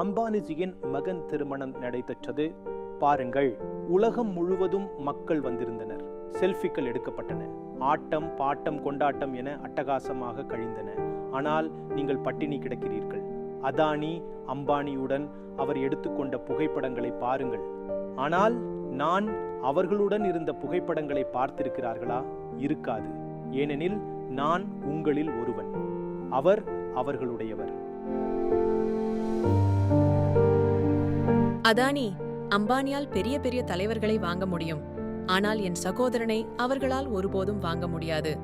அம்பானிஜியின் மகன் திருமணம் நடைபெற்றது. பாருங்கள் உலகம் முழுவதும் மக்கள் வந்திருந்தனர். செல்ஃபிக்கள் எடுக்கப்பட்டன. ஆட்டம் பாட்டம் கொண்டாட்டம் என அட்டகாசமாக கழிந்தன. ஆனால் நீங்கள் பட்டினி கிடக்கிறீர்கள். அதானி அம்பானியுடன் அவர் எடுத்துக்கொண்ட புகைப்படங்களை பாருங்கள். ஆனால் நான் அவர்களுடன் இருந்த புகைப்படங்களை பார்த்திருக்கிறார்களா? இருக்காது. ஏனெனில் நான் உங்களில் ஒருவன். அவர் அவர்களுடையவர். அதானி அம்பானியால் பெரிய பெரிய தலைவர்களை வாங்க முடியும். ஆனால் என் சகோதரனை அவர்களால் ஒருபோதும் வாங்க முடியாது.